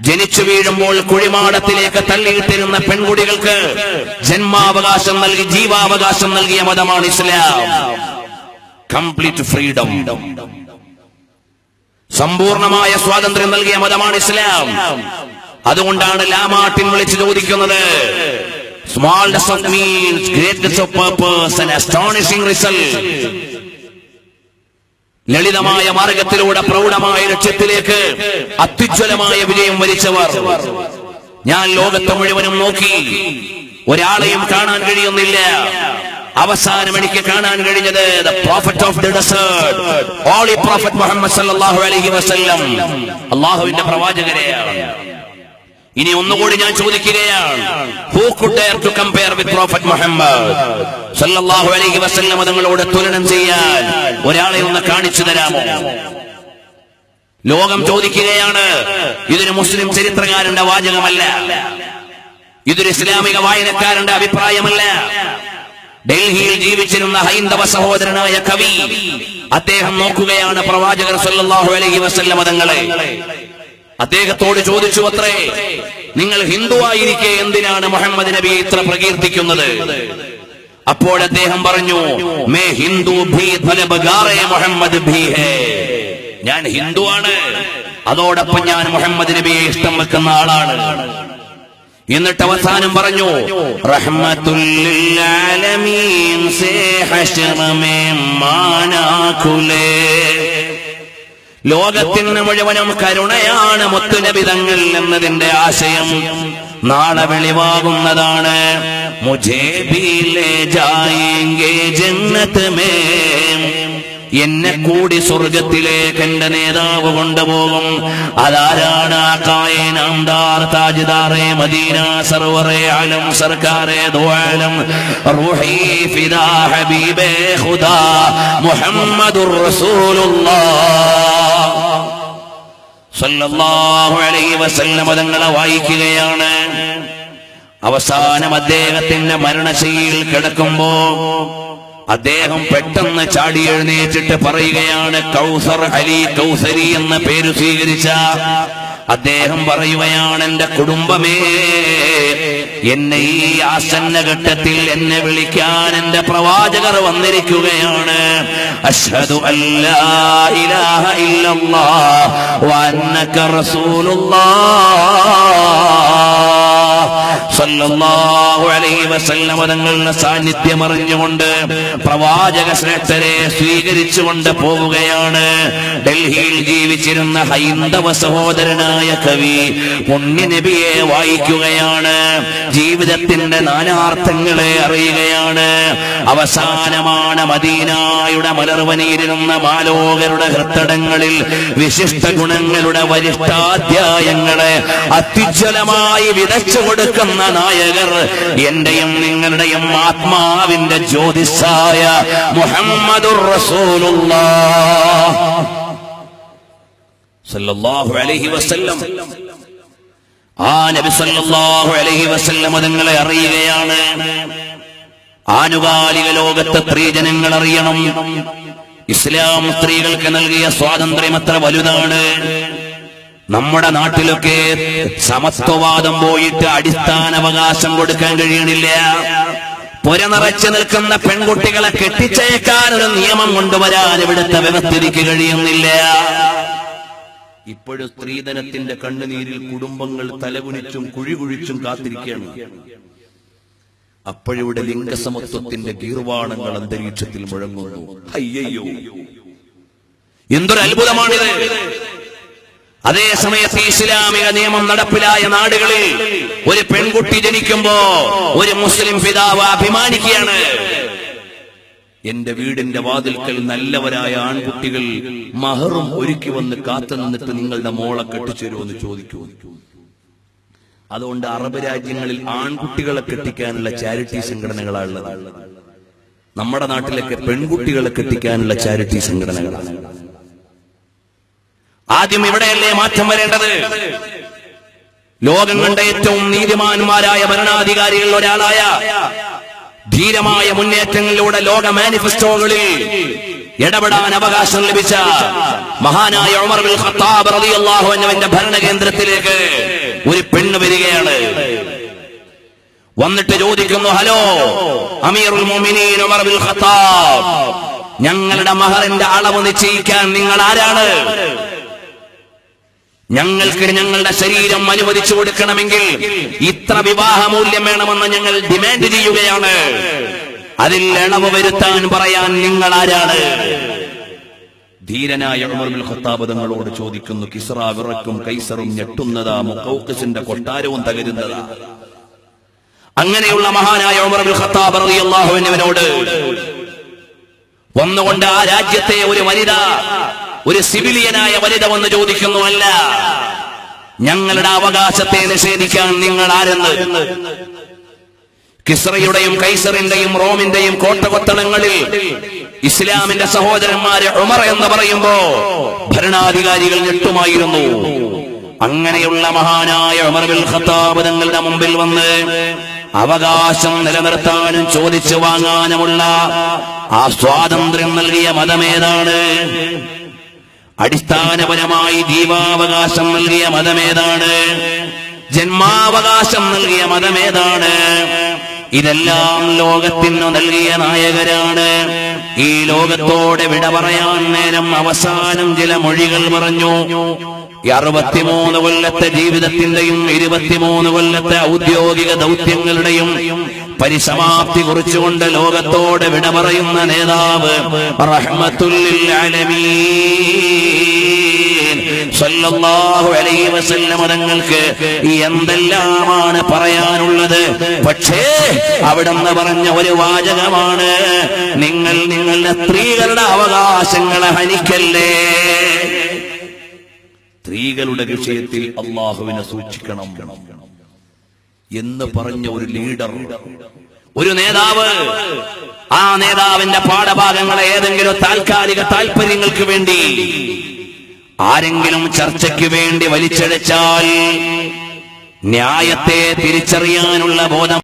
ജനിച്ചു വീഴുമ്പോൾ കുഴിമാടത്തിലേക്ക് തള്ളിയിട്ടിരുന്ന പെൺകുടികൾക്ക് ജന്മാവകാശം നൽകി ജീവാവകാശം നൽകിയ മതമാണ് ഇസ്ലാം. കംപ്ലീറ്റ് ഫ്രീഡം സമ്പൂർണമായ സ്വാതന്ത്ര്യം നൽകിയ മതമാണ് ഇസ്ലാം. അതുകൊണ്ടാണ് ലാമാട്ടിൻ വിളിച്ചു ചോദിക്കുന്നത്. Small of means greatness of purpose and astonishing result ലളിതമായ മാർഗത്തിലൂടെ പ്രൗഢമായ ലക്ഷ്യത്തിലേക്ക് അത്യുജ്വലമായ വിജയം വരിച്ചവർ. ഞാൻ ലോകത്തെ മുഴുവനും നോക്കി ഒരാളെയും കാണാൻ കഴിയുന്നില്ല. അവസാനം എനിക്ക് കാണാൻ കഴിഞ്ഞത് the prophet of the Muhammad സല്ലല്ലാഹു അലൈഹി വസല്ലം. അള്ളാഹുവിന്റെ പ്രവാചകരെയാണ്. ഇനി ഒന്നുകൂടി ഞാൻ ചോദിക്കുകയാണ്. Who to compare with Muhammad സല്ലല്ലാഹു അലൈഹി വസല്ലം തങ്ങളോട് തുലനം ചെയ്യാൻ ഒരാളെ ഒന്ന് കാണിച്ചു തരാമോ? ലോകം ചോദിക്കുകയാണ് ഇതൊരു മുസ്ലിം ചരിത്രകാരന്റെ വാചകമല്ല. ഇതൊരു ഇസ്ലാമിക വായനക്കാരന്റെ അഭിപ്രായമല്ല. ഡൽഹിയിൽ ജീവിച്ചിരുന്ന ഹൈന്ദവ സഹോദരനായ കവി അദ്ദേഹം നോക്കുകയാണ് പ്രവാചകർ സല്ലല്ലാഹു അലൈഹി വസല്ലം തങ്ങളെ. അദ്ദേഹത്തോട് ചോദിച്ചു അത്രേ നിങ്ങൾ ഹിന്ദു ആയിരിക്കെ എന്തിനാണ് മുഹമ്മദ് നബി ഇത്ര പ്രകീർത്തിക്കുന്നത്? അപ്പോൾ അദ്ദേഹം പറഞ്ഞു മേ ഹിന്ദു ഭീ മുഹമ്മദ് ഭീ ഹേ ഞാൻ ഹിന്ദുവാണ് അതോടൊപ്പം ഞാൻ മുഹമ്മദ് നബിയെ ഇഷ്ടം വെക്കുന്ന ആളാണ്. എന്നിട്ട് അവസാനം പറഞ്ഞു റഹ്മത്തുല്ലാലമീൻ സേ ഹശ്ർ മേ മാനാ ഖുലേ ലോകത്തിന് മുഴുവനും കരുണയാണ് മുത്തുലബിതങ്ങൾ എന്നതിന്റെ ആശയം. നാളെ വെളിവാകുന്നതാണ്. മുജേ ജന്നത്ത് മേ എന്നെ കൂടി സ്വർഗത്തിലേക്ക് എന്റെ നേതാവ് കൊണ്ടുപോകും. അതാരാണ് ആ കായനാംദാർ താജ്ദാറെ മദീന സർവറെ ആലം സർക്കാരേ ദുആലം റൂഹി ഫിദാ ഹബീബേ ഖുദാ മുഹമ്മദുർ റസൂലുള്ളാഹ്. സല്ലല്ലാഹു അലൈഹി വസല്ലം തങ്ങളെ വായിക്കുകയാണ്. അവസാനം അദ്ദേഹത്തിന്റെ മരണശൈലിയിൽ കിടക്കുമ്പോ അദ്ദേഹം പെട്ടെന്ന് ചാടി എഴുന്നേറ്റിട്ട് പറയുകയാണ് കൗസർ അലി കൗസരി എന്ന പേര് സ്വീകരിച്ച അദ്ദേഹം പറയുകയാണ് എന്റെ കുടുംബമേ എന്നെ ഈ ആസന്ന ഘട്ടത്തിൽ എന്നെ വിളിക്കാൻ എന്റെ പ്രവാചകർ വന്നിരിക്കുകയാണ്. അഷ്ഹദു അല്ലാ ഇലാഹ ഇല്ലല്ലാഹ് തങ്ങളുടെ സാന്നിധ്യം അറിഞ്ഞുകൊണ്ട് പ്രവാചക ശ്രേഷ്ഠരെ സ്വീകരിച്ചുകൊണ്ട് പോവുകയാണ്. ഡൽഹിയിൽ ജീവിച്ചിരുന്ന ഹൈന്ദവ സഹോദരനായ കവി പുണ്യനബിയെ വായിക്കുകയാണ്. ജീവിതത്തിന്റെ നാനാർത്ഥങ്ങളെ അറിയുകയാണ്. അവസാനമാണ് മദീനായുടെ മലർവനിയിരുന്ന മാലോകരുടെ ഹൃത്തടങ്ങളിൽ വിശിഷ്ട ഗുണങ്ങളുടെ വരിഷ്ഠാധ്യായങ്ങളെ അത്യുജ്വലമായി വിതച്ചു കൊടുക്കുന്ന നായകർ എന്റെയും നിങ്ങളുടെയും ആത്മാവിന്റെ ജ്യോതിസായ മുഹമ്മദുർ റസൂലുള്ളാഹ്. അലൈഹി വസല്ലം. ആ നബി സല്ലല്ലാഹു അലൈഹി നിങ്ങളെ അറിയുകയാണ്. ആനുകാലിക ലോകത്തെ സ്ത്രീജനങ്ങൾ അറിയണം. ഇസ്ലാം സ്ത്രീകൾക്ക് നൽകിയ സ്വാതന്ത്ര്യം എത്ര വലുതാണ്. നമ്മുടെ നാട്ടിലൊക്കെ സമത്വവാദം പോയിട്ട് അടിസ്ഥാന അവകാശം കൊടുക്കാൻ കഴിയണില്ല. പുര നിറച്ചു നിൽക്കുന്ന പെൺകുട്ടികളെ കെട്ടിച്ചയക്കാൻ ഒരു നിയമം കൊണ്ടുവരാൻ ഇവിടുത്തെ വ്യവസ്ഥിതിക്ക് കഴിയുന്നില്ല. ഇപ്പോഴും സ്ത്രീധനത്തിന്റെ കണ്ണുനീരിൽ കുടുംബങ്ങൾ തലകുനിച്ചും കുഴികുഴിച്ചും കാത്തിരിക്കുകയാണ്. അപ്പോഴിവിടെ ലിംഗസമത്വത്തിന്റെ ഗീർവാണങ്ങൾ അന്തരീക്ഷത്തിൽ മുഴങ്ങുന്നു. അയ്യയ്യോ. എന്തൊരു അത്ഭുതമാണിത്. അതേ സമയത്ത് ഇസ്ലാമിക നിയമം നടപ്പിലായ നാടുകളിൽ ഒരു പെൺകുട്ടി ജനിക്കുമ്പോ ഒരു മുസ്ലിം പിതാവ് അഭിമാനിക്കുകയാണ്. എന്റെ വീടിന്റെ വാതിൽക്കൽ നല്ലവരായ ആൺകുട്ടികൾ മഹറും ഒരുക്കി വന്ന് കാത്തു നിന്നിട്ട് നിങ്ങളുടെ മോളെ കെട്ടിച്ചേരുമെന്ന് ചോദിക്കൂ അതുകൊണ്ട് അറബ് രാജ്യങ്ങളിൽ ആൺകുട്ടികളെ കെട്ടിക്കാനുള്ള ചാരിറ്റി സംഘടനകളാണുള്ളത് നമ്മുടെ നാട്ടിലൊക്കെ പെൺകുട്ടികളെ കെട്ടിക്കാനുള്ള ചാരിറ്റി സംഘടനകളാണ്. ആദ്യം ഇവിടെയല്ലേ മാറ്റം വരേണ്ടത്? ലോകം കണ്ട ഏറ്റവും നീതിമാന്മാരായ ഭരണാധികാരികളിൽ ഒരാളായ ധീരമായ മുന്നേറ്റങ്ങളിലൂടെ ലോക മാനിഫെസ്റ്റോകളിൽ ഇടപെടാൻ അവകാശം ലഭിച്ച മഹാനായ ഉമർ ബിൻ ഖത്താബ് റളിയല്ലാഹു അൻഹുവിന്റെ ഭരണകേന്ദ്രത്തിലേക്ക് ഒരു പെണ്ണ് വരികയാണ്. വന്നിട്ട് ചോദിക്കുന്നു ഹലോ അമീറുൽ മുഅ്മിനീൻ ഉമർ ബിൻ ഖത്താബ് ഞങ്ങളുടെ മഹറിന്റെ അളവ് നിശ്ചയിക്കാൻ നിങ്ങൾ ആരാണ്? ഞങ്ങൾക്ക് ഞങ്ങളുടെ ശരീരം അനുവദിച്ചു കൊടുക്കണമെങ്കിൽ ഇത്ര വിവാഹ മൂല്യം വേണമെന്ന് ഞങ്ങൾ ഡിമാൻഡ് ചെയ്യുകയാണ്. അതിൽ ഇളവ് വരുത്താൻ പറയാൻ നിങ്ങൾ ആരാണ്? ധീരനായ ഖത്താബ് തങ്ങളോട് ചോദിക്കുന്നു കിസ്റ വിറക്കും കൈസറും ഞെട്ടുന്നതാ മുക്കൗക്കസിന്റെ കൊട്ടാരവും തകരുന്നതാ. അങ്ങനെയുള്ള മഹാനായ ഉമർ ബിൻ ഖത്താബ് റളിയല്ലാഹു വന്നുകൊണ്ട് ആ രാജ്യത്തെ ഒരു വനിത ഒരു സിവിലിയനായ വനിത വന്ന് ചോദിക്കുന്നു അല്ല ഞങ്ങളുടെ അവകാശത്തെ നിഷേധിക്കാൻ നിങ്ങൾ ആരെന്ന്? കിസ്റയുടെയും കൈസറിന്റെയും റോമിന്റെയും കോട്ടകൊത്തളങ്ങളിൽ ഇസ്ലാമിന്റെ സഹോദരന്മാരെ ഉമർ എന്ന് പറയുമ്പോ ഭരണാധികാരികൾ ഞെട്ടുമായിരുന്നു. അങ്ങനെയുള്ള മഹാനായ ഉമർ ബിൻ ഖത്താബ് മുമ്പിൽ വന്ന് അവകാശം നിലനിർത്താനും ചോദിച്ചു വാങ്ങാനുമുള്ള ആ സ്വാതന്ത്ര്യം നൽകിയ മതമേതാണ് അടിസ്ഥാനപരമായി ജീവാവകാശം നൽകിയ മതമേതാണ്? ജന്മാവകാശം നൽകിയ മതമേതാണ്? ഇതെല്ലാം ലോകത്തിനു നൽകിയ നായകരാണ്. ഈ ലോകത്തോടെ വിട പറയാൻ നേരം അവസാനം ചില മൊഴികൾ പറഞ്ഞു. അറുപത്തിമൂന്ന് കൊല്ലത്തെ ജീവിതത്തിന്റെയും ഇരുപത്തിമൂന്ന് കൊല്ലത്തെ ഔദ്യോഗിക ദൗത്യങ്ങളുടെയും പരിസമാപ്തി കുറിച്ചുകൊണ്ട് ലോകത്തോടെ വിട പറയുന്ന നേതാവ് തങ്ങൾക്ക് എന്തെല്ലാമാണ് പറയാനുള്ളത്? പക്ഷേ അവിടുന്ന് പറഞ്ഞ ഒരു വാചകമാണ് നിങ്ങൾ നിങ്ങളുടെ സ്ത്രീകളുടെ അവകാശങ്ങളെ ഹനിക്കല്ലേ? സ്ത്രീകളുടെ വിഷയത്തിൽ അള്ളാഹുവിനെ സൂക്ഷിക്കണം. എന്ന് പറഞ്ഞ ഒരു ലീഡർ ഒരു നേതാവ്. ആ നേതാവിന്റെ പാഠഭാഗങ്ങളെ ഏതെങ്കിലും താൽക്കാലിക താല്പര്യങ്ങൾക്ക് വേണ്ടി ആരെങ്കിലും ചർച്ചയ്ക്ക് വേണ്ടി വലിച്ചഴച്ചാൽ ന്യായത്തെ തിരിച്ചറിയാനുള്ള ബോധം